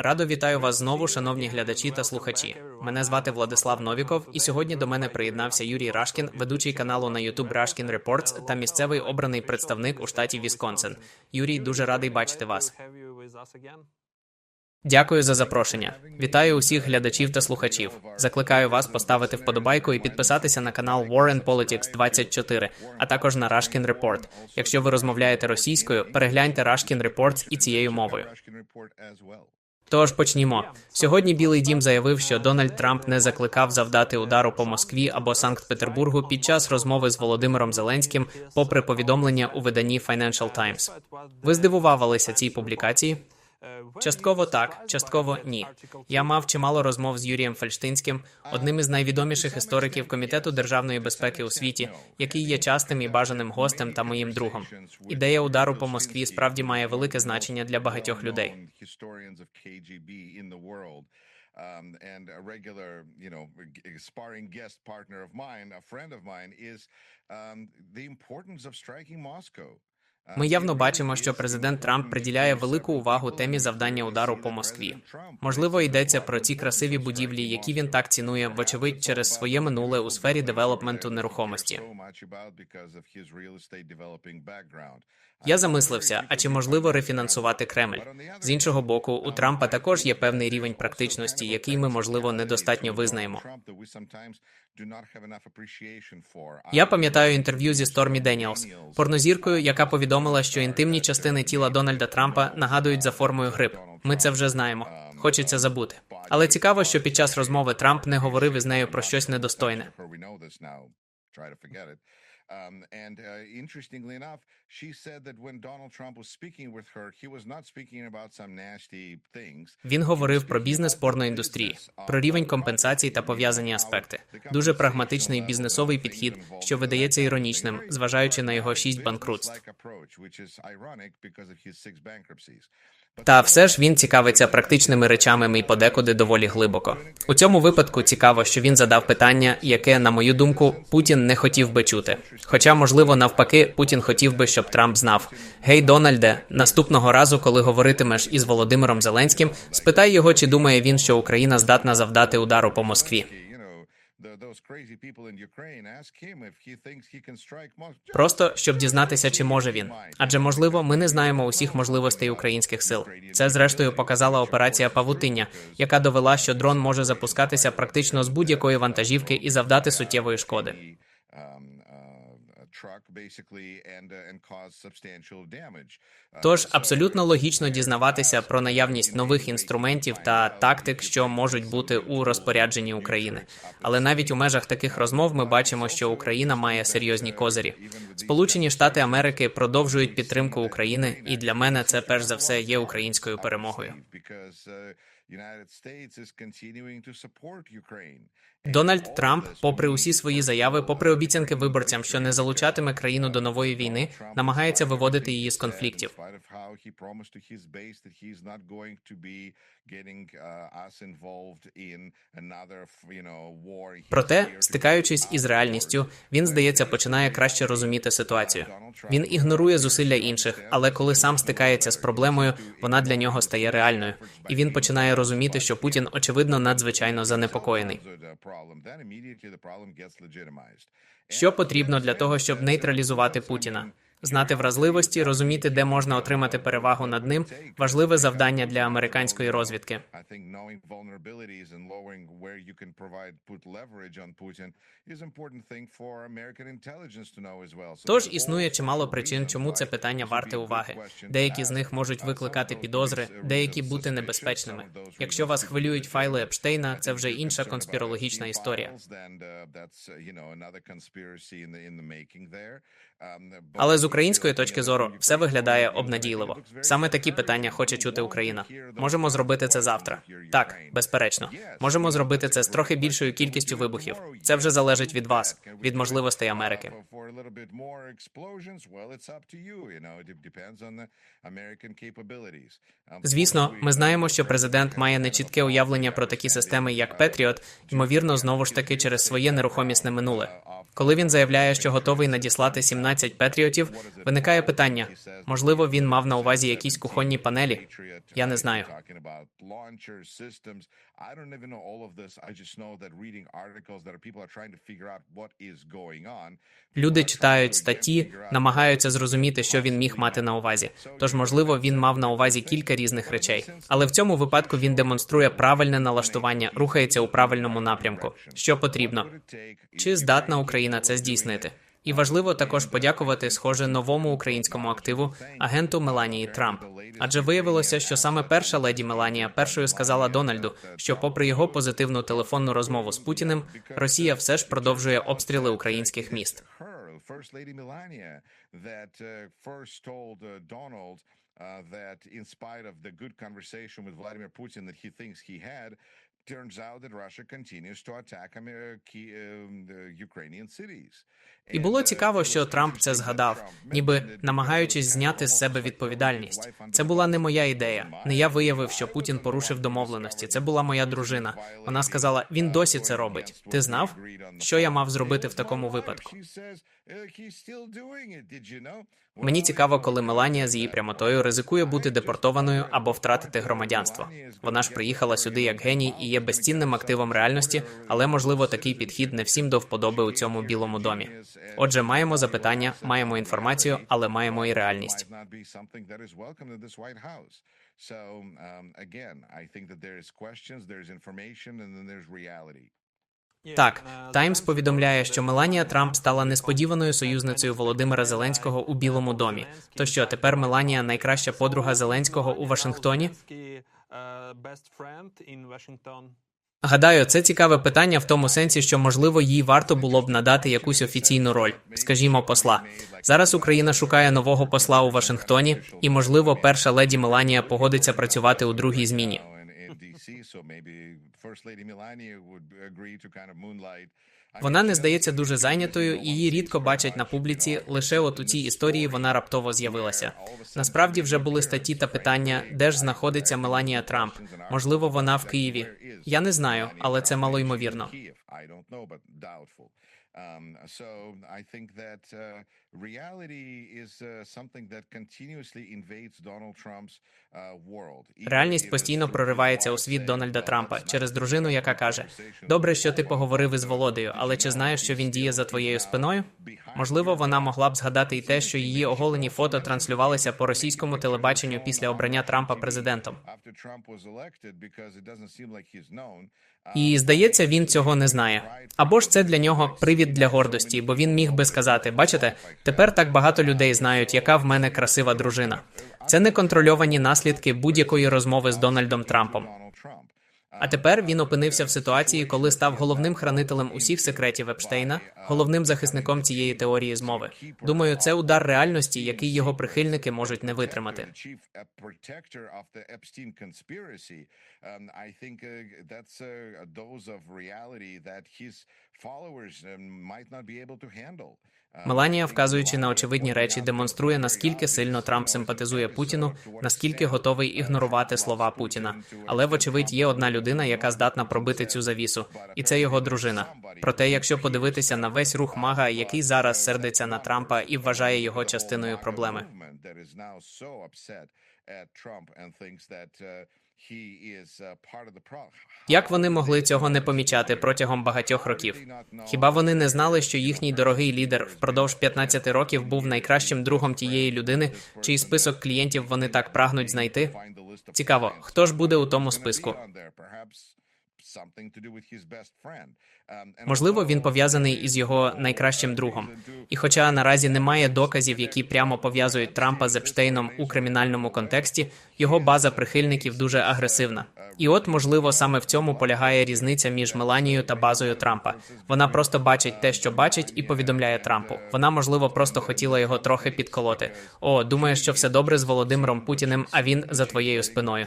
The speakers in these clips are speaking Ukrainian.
Радо вітаю вас знову, шановні глядачі та слухачі. Мене звати Владислав Новіков, і сьогодні до мене приєднався Юрій Рашкін, ведучий каналу на YouTube Рашкін Reports та місцевий обраний представник у штаті Вісконсин. Юрій, дуже радий бачити вас. Дякую за запрошення. Вітаю усіх глядачів та слухачів. Закликаю вас поставити вподобайку і підписатися на канал Warren Politics 24, а також на Rashkin Report. Якщо ви розмовляєте російською, перегляньте Rashkin Reports і цією мовою. Тож почнімо. Сьогодні Білий Дім заявив, що Дональд Трамп не закликав завдати удару по Москві або Санкт-Петербургу під час розмови з Володимиром Зеленським, попри повідомлення у виданні Financial Times. Ви здивувалися цій публікації? Частково так, частково ні. Я мав чимало розмов з Юрієм Фельштинським, одним із найвідоміших істориків комітету державної безпеки у світі, який є частим і бажаним гостем та моїм другом. Ідея удару по Москві справді має велике значення для багатьох людей. Um, and a regular, you know, sparring guest partner of mine, a. Ми явно бачимо, що президент Трамп приділяє велику увагу темі завдання удару по Москві. Можливо, йдеться про ці красиві будівлі, які він так цінує, вочевидь, через своє минуле у сфері девелопменту нерухомості. Я замислився, а чи можливо рефінансувати Кремль? З іншого боку, у Трампа також є певний рівень практичності, який ми можливо недостатньо визнаємо. Я пам'ятаю інтерв'ю зі Стормі Деніелс, порнозіркою, яка повідомила, що інтимні частини тіла Дональда Трампа нагадують за формою гриб. Ми це вже знаємо. Хочеться забути. Але цікаво, що під час розмови Трамп не говорив із нею про щось недостойне. Um, and uh, interestingly enough, she said that when Donald Trump was speaking with her, he was not speaking about some nasty things. Він говорив про бізнес порноіндустрії, про рівень компенсацій та пов'язані аспекти. Дуже прагматичний бізнесовий підхід, що видається іронічним, зважаючи на його шість банкрутств. Та все ж він цікавиться практичними речами і подекуди доволі глибоко. У цьому випадку цікаво, що він задав питання, яке, на мою думку, Путін не хотів би чути. Хоча, можливо, навпаки, Путін хотів би, щоб Трамп знав: Гей, Дональде, наступного разу, коли говоритимеш із Володимиром Зеленським, спитай його, чи думає він, що Україна здатна завдати удару по Москві. Просто щоб дізнатися, чи може він. Адже можливо, ми не знаємо усіх можливостей українських сил. Це зрештою показала операція Павутиння, яка довела, що дрон може запускатися практично з будь-якої вантажівки і завдати суттєвої шкоди. Тож абсолютно логічно дізнаватися про наявність нових інструментів та тактик, що можуть бути у розпорядженні України. Але навіть у межах таких розмов ми бачимо, що Україна має серйозні козирі. Сполучені Штати Америки продовжують підтримку України, і для мене це перш за все є українською перемогою. Дональд Трамп, попри усі свої заяви, попри обіцянки виборцям, що не залучатиме країну до нової війни, намагається виводити її з конфліктів. Проте, стикаючись із реальністю, він здається починає краще розуміти ситуацію. Він ігнорує зусилля інших, але коли сам стикається з проблемою, вона для нього стає реальною, і він починає розуміти, що Путін очевидно надзвичайно занепокоєний. Що потрібно для того, щоб нейтралізувати Путіна? Знати вразливості, розуміти, де можна отримати перевагу над ним важливе завдання для американської розвідки. Тож існує чимало причин, чому це питання варте уваги. Деякі з них можуть викликати підозри, деякі бути небезпечними. Якщо вас хвилюють файли Епштейна, це вже інша конспірологічна історія. Але з української точки зору все виглядає обнадійливо. Саме такі питання хоче чути Україна. Можемо зробити це завтра. Так, безперечно, можемо зробити це з трохи більшою кількістю вибухів. Це вже залежить від вас, від можливостей Америки. Звісно, ми знаємо, що президент має нечітке уявлення про такі системи, як Петріот, ймовірно, знову ж таки через своє нерухомісне минуле. Коли він заявляє, що готовий надіслати 17 петріотів, Виникає питання: можливо, він мав на увазі якісь кухонні панелі? Я не знаю. Люди читають статті, намагаються зрозуміти, що він міг мати на увазі. Тож, можливо, він мав на увазі кілька різних речей. Але в цьому випадку він демонструє правильне налаштування, рухається у правильному напрямку. Що потрібно? Чи здатна Україна це здійснити? І важливо також подякувати, схоже, новому українському активу агенту Меланії Трамп. Адже виявилося, що саме перша леді Меланія першою сказала Дональду, що, попри його позитивну телефонну розмову з Путіним, Росія все ж продовжує обстріли українських міст. Uh, uh, uh, that in spite of the good conversation with Vladimir Putin that he thinks he had, turns out that Russia continues to attack Amer- key, um, the Ukrainian cities. І було цікаво, що Трамп це згадав, ніби намагаючись зняти з себе відповідальність. Це була не моя ідея. Не я виявив, що Путін порушив домовленості. Це була моя дружина. Вона сказала: він досі це робить. Ти знав, що я мав зробити в такому випадку? Мені цікаво, коли Меланія з її прямотою ризикує бути депортованою або втратити громадянство. Вона ж приїхала сюди як геній і є безцінним активом реальності, але можливо такий підхід не всім до вподоби у цьому білому домі. Отже, маємо запитання, маємо інформацію, але маємо і реальність. So um, again, I think that there is questions, there is information, and then there's reality. Так, Таймс повідомляє, що Меланія Трамп стала несподіваною союзницею Володимира Зеленського у Білому домі. То що тепер Меланія найкраща подруга Зеленського у Вашингтоні? Гадаю, це цікаве питання в тому сенсі, що можливо їй варто було б надати якусь офіційну роль, скажімо, посла. Зараз Україна шукає нового посла у Вашингтоні, і можливо, перша леді Меланія погодиться працювати у другій зміні. Вона не здається дуже зайнятою, і її рідко бачать на публіці. Лише от у цій історії вона раптово з'явилася. Насправді вже були статті та питання, де ж знаходиться Меланія Трамп. Можливо, вона в Києві. Я не знаю, але це малоймовірно. Um, uh, reality is uh, something that continuously invades Donald Trump's uh, world. Реальність постійно проривається у світ Дональда Трампа через дружину, яка каже: Добре, що ти поговорив із Володею, але чи знаєш, що він діє за твоєю спиною? Можливо, вона могла б згадати і те, що її оголені фото транслювалися по російському телебаченню після обрання Трампа президентом. І здається, він цього не знає. Або ж це для нього привід для гордості, бо він міг би сказати: бачите, тепер так багато людей знають, яка в мене красива дружина. Це неконтрольовані наслідки будь-якої розмови з Дональдом Трампом. А тепер він опинився в ситуації, коли став головним хранителем усіх секретів Епштейна, головним захисником цієї теорії змови. Думаю, це удар реальності, який його прихильники можуть не витримати. Меланія, вказуючи на очевидні речі, демонструє наскільки сильно Трамп симпатизує Путіну, наскільки готовий ігнорувати слова Путіна. Але, вочевидь, є одна людина, яка здатна пробити цю завісу, і це його дружина. Проте, якщо подивитися на весь рух мага, який зараз сердиться на Трампа і вважає його частиною проблеми. Як вони могли цього не помічати протягом багатьох років? Хіба вони не знали, що їхній дорогий лідер впродовж 15 років був найкращим другом тієї людини, чий список клієнтів вони так прагнуть знайти? Цікаво, хто ж буде у тому списку? Можливо, він пов'язаний із його найкращим другом. І, хоча наразі немає доказів, які прямо пов'язують Трампа з Епштейном у кримінальному контексті, його база прихильників дуже агресивна. І от, можливо, саме в цьому полягає різниця між Меланією та базою Трампа. Вона просто бачить те, що бачить, і повідомляє Трампу. Вона, можливо, просто хотіла його трохи підколоти. О, думає, що все добре з Володимиром Путіним, а він за твоєю спиною.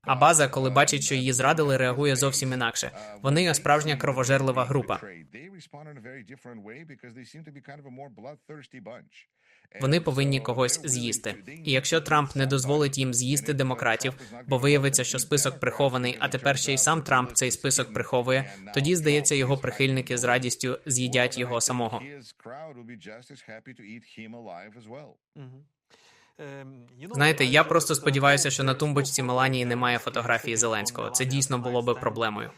А база, коли бачить, що її зрадили, реагує зовсім інакше. Вони справжня кровожерлива група. Вони повинні когось з'їсти. І якщо Трамп не дозволить їм з'їсти демократів, бо виявиться, що список прихований, а тепер ще й сам Трамп цей список приховує, тоді здається, його прихильники з радістю з'їдять його самого. Знаєте, я просто сподіваюся, що на тумбочці Меланії немає фотографії Зеленського. Це дійсно було би проблемою.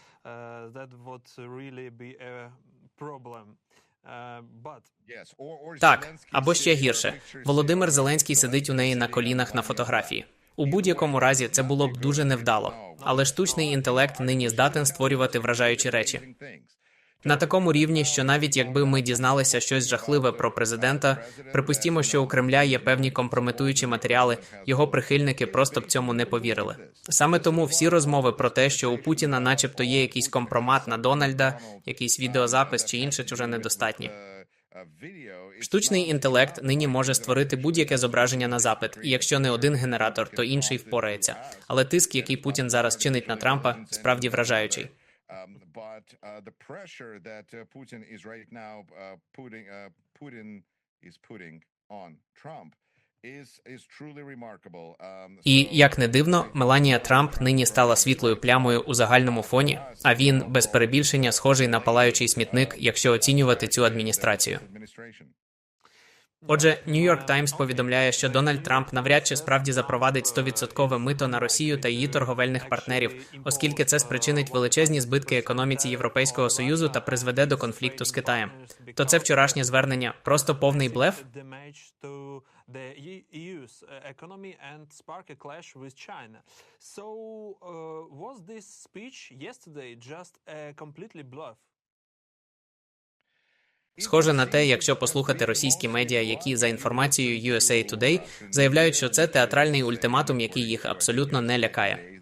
Так, або ще гірше. Володимир Зеленський сидить у неї на колінах на фотографії. У будь-якому разі це було б дуже невдало, але штучний інтелект нині здатен створювати вражаючі речі. На такому рівні, що навіть якби ми дізналися щось жахливе про президента, припустімо, що у Кремля є певні компрометуючі матеріали, його прихильники просто б цьому не повірили. Саме тому всі розмови про те, що у Путіна, начебто, є якийсь компромат на Дональда, якийсь відеозапис чи інше, вже недостатні. Штучний інтелект нині може створити будь-яке зображення на запит, і якщо не один генератор, то інший впорається. Але тиск, який Путін зараз чинить на Трампа, справді вражаючий. But uh, the pressure that uh, Putin is right now uh, putting uh, Putin is putting on Trump. Um, І як не дивно, Меланія Трамп нині стала світлою плямою у загальному фоні. А він без перебільшення схожий на палаючий смітник, якщо оцінювати цю адміністрацію. Отже, Нью-Йорк Таймс повідомляє, що Дональд Трамп навряд чи справді запровадить 100% мито на Росію та її торговельних партнерів, оскільки це спричинить величезні збитки економіці Європейського союзу та призведе до конфлікту з Китаєм. То це вчорашнє звернення просто повний блеф. So, uh, was this speech yesterday just a completely bluff? Схоже на те, якщо послухати російські медіа, які за інформацією USA Today заявляють, що це театральний ультиматум, який їх абсолютно не лякає.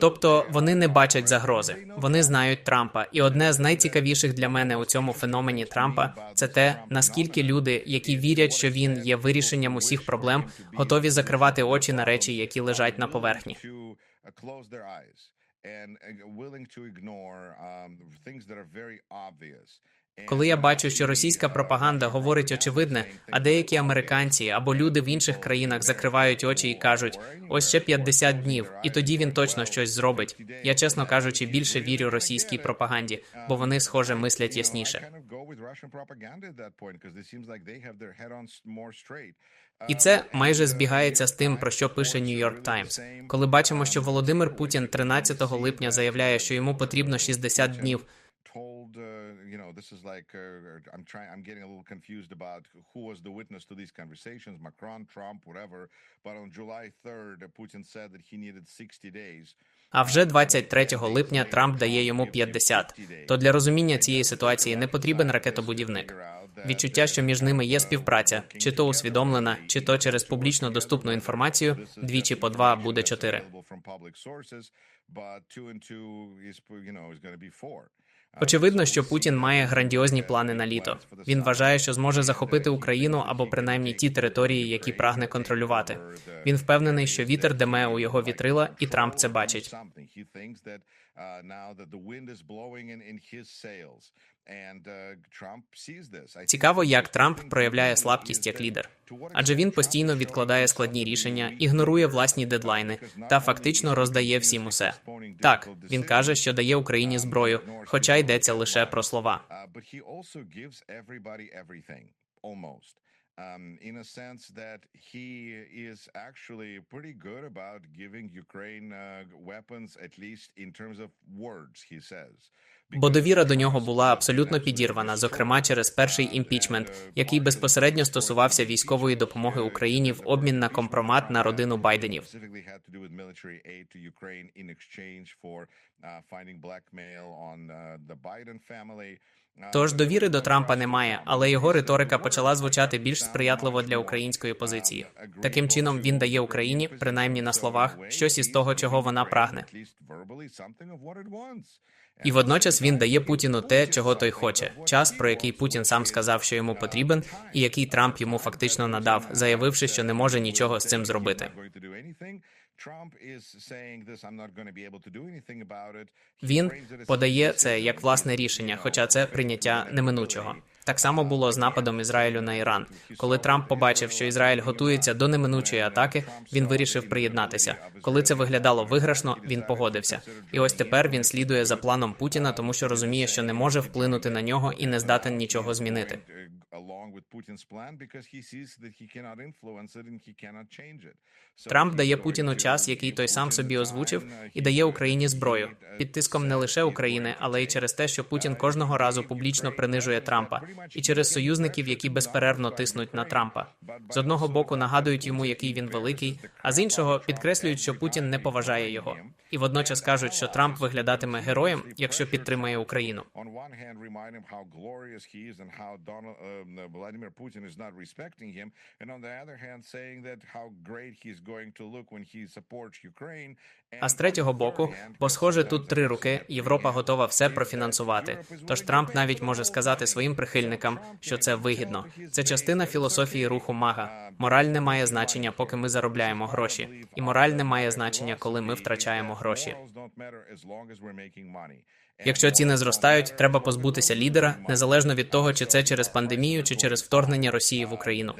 Тобто вони не бачать загрози, вони знають Трампа, і одне з найцікавіших для мене у цьому феномені Трампа це те, наскільки люди, які вірять, що він є вирішенням усіх проблем, готові закривати очі на речі, які лежать на поверхні. and uh, willing to ignore um, things that are very obvious. Коли я бачу, що російська пропаганда говорить очевидне, а деякі американці або люди в інших країнах закривають очі і кажуть: ось ще 50 днів, і тоді він точно щось зробить. Я, чесно кажучи, більше вірю російській пропаганді, бо вони, схоже, мислять ясніше. І це майже збігається з тим, про що пише York Times. Коли бачимо, що Володимир Путін 13 липня заявляє, що йому потрібно 60 днів. You know, this is like uh, I'm trying. I'm getting a little confused about who was the witness to these conversations: Macron, Trump, whatever. But on July 3rd, Putin said that he needed 60 days. А вже 23 липня Трамп дає йому 50. То для розуміння цієї ситуації не потрібен ракетобудівник. Відчуття, що між ними є співпраця, чи то усвідомлена, чи то через публічно доступну інформацію. Двічі по два буде чотири. Очевидно, що Путін має грандіозні плани на літо. Він вважає, що зможе захопити Україну або принаймні ті території, які прагне контролювати. Він впевнений, що вітер деме у його вітрила, і Трамп це бачить. Цікаво, як Трамп проявляє слабкість як лідер, адже він постійно відкладає складні рішення, ігнорує власні дедлайни та фактично роздає всім усе. Так він каже, що дає Україні зброю, хоча йдеться лише про слова. Um, in a sense that he is actually pretty good about giving Ukraine uh, weapons, at least in terms of words, he says. Бо довіра до нього була абсолютно підірвана, зокрема через перший імпічмент, який безпосередньо стосувався військової допомоги Україні в обмін на компромат на родину Байденів. Тож довіри до Трампа немає, але його риторика почала звучати більш сприятливо для української позиції. Таким чином він дає Україні, принаймні на словах, щось із того, чого вона прагне. І водночас він дає Путіну те, чого той хоче: час, про який Путін сам сказав, що йому потрібен, і який Трамп йому фактично надав, заявивши, що не може нічого з цим зробити. Він подає це як власне рішення, хоча це прийняття неминучого. Так само було з нападом Ізраїлю на Іран. Коли Трамп побачив, що Ізраїль готується до неминучої атаки, він вирішив приєднатися. Коли це виглядало виграшно, він погодився. І ось тепер він слідує за планом Путіна, тому що розуміє, що не може вплинути на нього і не здатен нічого змінити. Трамп дає Путіну час, який той сам собі озвучив, і дає Україні зброю під тиском не лише України, але й через те, що Путін кожного разу публічно принижує Трампа, і через союзників, які безперервно тиснуть на Трампа. З одного боку нагадують йому, який він великий, а з іншого підкреслюють, що Путін не поважає його, і водночас кажуть, що Трамп виглядатиме героєм, якщо підтримає Україну. Ukraine. А з третього боку, бо схоже, тут три руки Європа готова все профінансувати. Тож Трамп навіть може сказати своїм прихильникам, що це вигідно. Це частина філософії руху мага. Мораль не має значення, поки ми заробляємо гроші, і мораль не має значення, коли ми втрачаємо гроші. Якщо ціни зростають, треба позбутися лідера, незалежно від того, чи це через пандемію, чи через вторгнення Росії в Україну.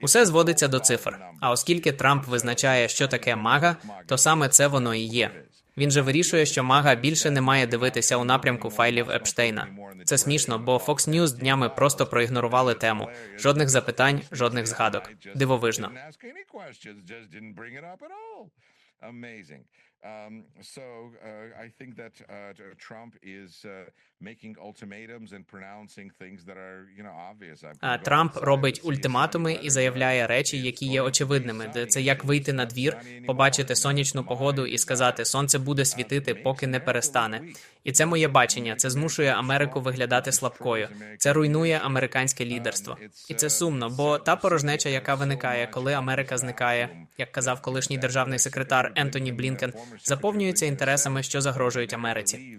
Усе зводиться до цифр. А оскільки Трамп визначає, що таке мага, то саме це воно і є. Він же вирішує, що мага більше не має дивитися у напрямку файлів Епштейна. Це смішно, бо Fox News днями просто проігнорували тему. Жодних запитань, жодних згадок. Дивовижно. Um, uh, uh, uh. А Трамп робить ультиматуми і заявляє речі, які є очевидними. Це як вийти на двір, побачити сонячну погоду і сказати, сонце буде світити, поки не перестане. І це моє бачення. Це змушує Америку виглядати слабкою. Це руйнує американське лідерство. І це сумно, бо та порожнеча, яка виникає, коли Америка зникає, як казав колишній державний секретар Ентоні Блінкен, заповнюється інтересами, що загрожують Америці.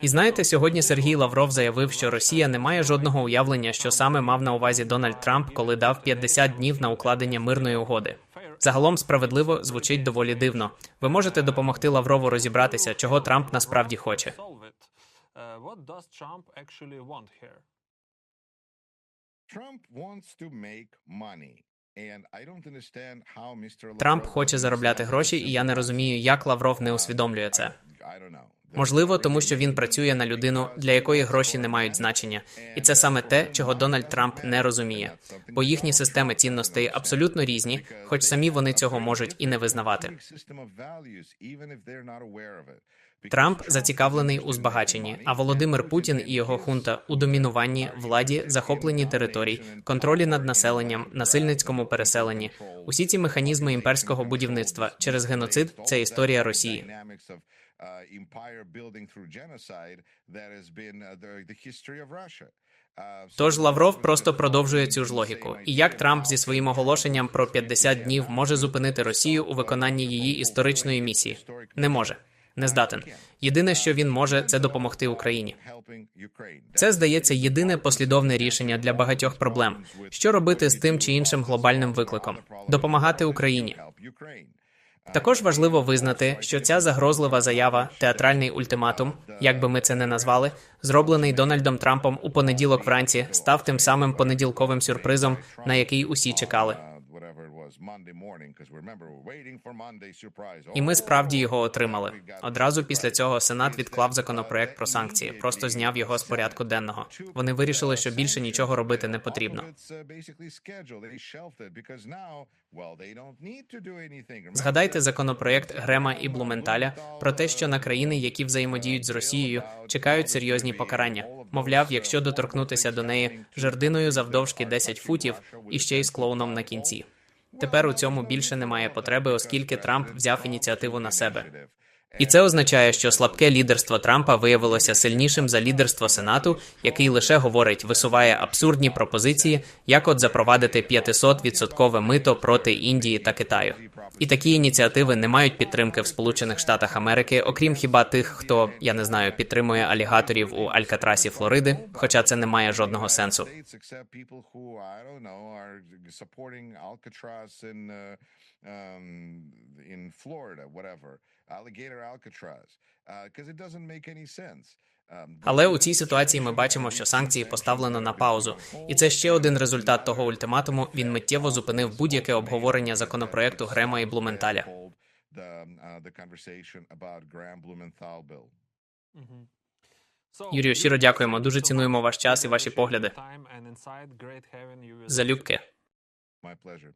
І знаєте, сьогодні Сергій Лавров заявив, що Росія не має жодного уявлення, що саме мав на увазі Дональд Трамп, коли дав 50 днів на укладення мирної угоди. Загалом справедливо звучить доволі дивно. Ви можете допомогти Лаврову розібратися, чого Трамп насправді хоче. Трамп хоче заробляти гроші, і я не розумію, як Лавров не усвідомлює це. Можливо, тому що він працює на людину, для якої гроші не мають значення, і це саме те, чого Дональд Трамп не розуміє, бо їхні системи цінностей абсолютно різні, хоч самі вони цього можуть і не визнавати. Трамп зацікавлений у збагаченні, а Володимир Путін і його хунта у домінуванні, владі, захопленні територій, контролі над населенням, насильницькому переселенні. Усі ці механізми імперського будівництва через геноцид це історія Росії. Тож Лавров просто продовжує цю ж логіку. І як Трамп зі своїм оголошенням про 50 днів може зупинити Росію у виконанні її історичної місії? Не може. Не здатен. Єдине, що він може, це допомогти Україні. Це здається єдине послідовне рішення для багатьох проблем. Що робити з тим чи іншим глобальним викликом? Допомагати Україні. Також важливо визнати, що ця загрозлива заява, театральний ультиматум, як би ми це не назвали, зроблений Дональдом Трампом у понеділок вранці, став тим самим понеділковим сюрпризом, на який усі чекали. І ми справді його Oh, отримали. Одразу після цього Сенат відклав uh, законопроект про санкції, просто зняв його з порядку денного. Вони вирішили, uh, що більше нічого робити не uh, потрібно. uh, Згадайте законопроект Грема і Блументаля про те, що на країни, які взаємодіють з Росією, чекають серйозні покарання. Мовляв, якщо доторкнутися до неї жердиною завдовжки 10 футів і ще й з клоуном на кінці. Тепер у цьому більше немає потреби, оскільки Трамп взяв ініціативу на себе. І це означає, що слабке лідерство Трампа виявилося сильнішим за лідерство Сенату, який лише говорить, висуває абсурдні пропозиції, як от запровадити 500-відсоткове мито проти Індії та Китаю. І такі ініціативи не мають підтримки в Сполучених Штатах Америки, окрім хіба тих, хто я не знаю, підтримує алігаторів у Алькатрасі Флориди, хоча це не має жодного сенсу. Alcatraz in uh, um, in Florida, whatever, alligator Alcatraz, because it doesn't make any sense. Um, Але у цій ситуації ми бачимо, що санкції поставлено на паузу, і це ще один результат того ультиматуму. Він миттєво зупинив будь-яке обговорення законопроекту Грема і Блументаля. The, uh. Юрію, щиро дякуємо. Дуже цінуємо ваш час і ваші погляди. Залюбки. Залюбки. My pleasure.